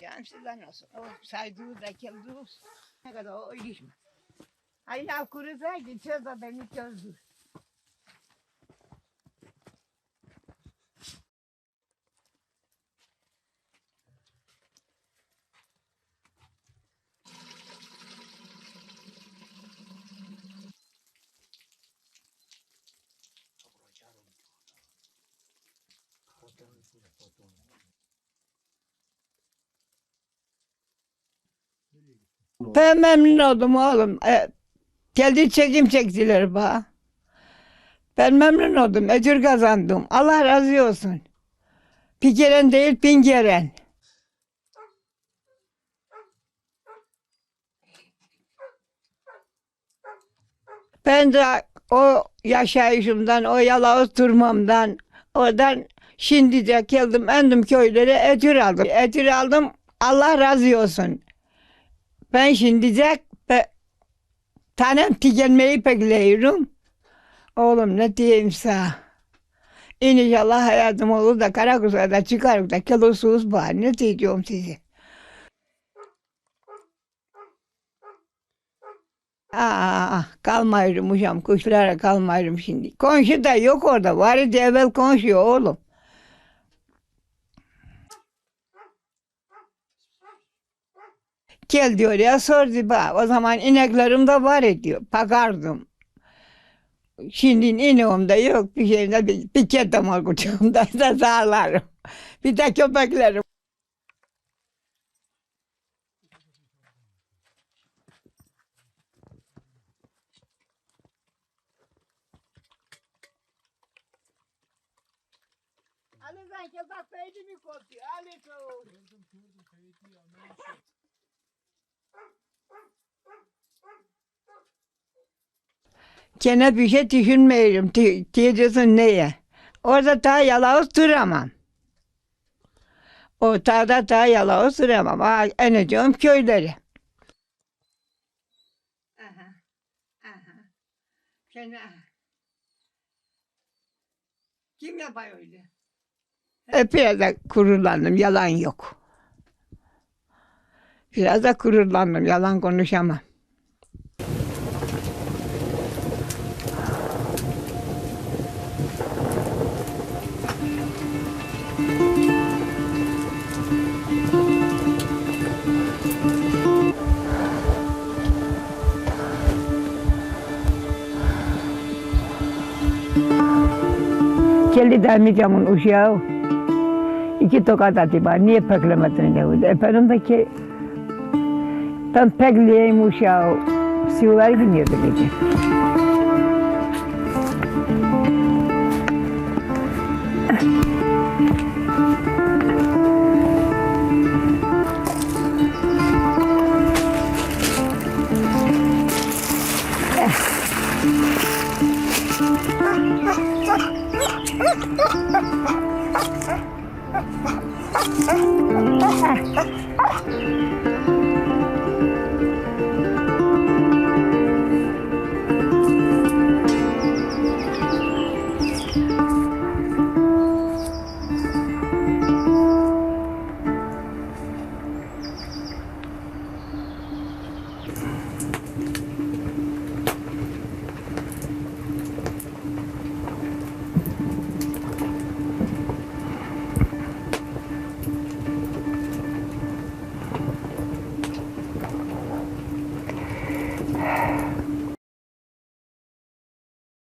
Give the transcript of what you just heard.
Canım sizden olsun. O saydığınız, ekildiğiniz ne kadar o ilişme. Ay lav kurusaydı çöz de beni çözdü. Ben memnun oldum oğlum. E, geldi çekim çektiler bana. Ben memnun oldum. Ödül kazandım. Allah razı olsun. Bir keren değil bin keren. Ben de o yaşayışımdan, o yalavuz durmamdan, oradan şimdi de geldim endim köylere ödül aldım. Ödül aldım Allah razı olsun. Ben şimdi de be, tanem tükenmeyi bekliyorum. Oğlum ne diyeyim sana. İnşallah hayatım olur da Karagöz'e çıkarıp da kilosuz var. Ne diyeceğim size. Aa, kalmayırım uşam. Kuşlara kalmayırım şimdi. Komşu da yok orada. Var idi evvel komşu oğlum. Gel diyor ya sordu bana. O zaman ineklerim de var ediyor. Bakardım. Şimdi ineğim de yok. Bir şeyimde bir, bir kedim var kucağımda da sağlarım. Bir de köpeklerim. Ali sanki bak beynimi kopuyor. Ali soğuk. Gene bir şey düşünmüyorum. Di- Diyeceksin neye? Orada daha yalavuz duramam. O dağda daha yalavuz duramam. Ha, eneceğim köyleri. Aha, aha. Gene Kim yapar öyle? E, biraz da gururlandım. Yalan yok. Biraz da gururlandım. Yalan konuşamam. 50 camın uşağı iki tokat atı bana. Niye peklemetin yahudi? Efendim de ki ben pekleyeyim uşağı. Sivriler gidiyordu gece. Ah! Ha ha ha!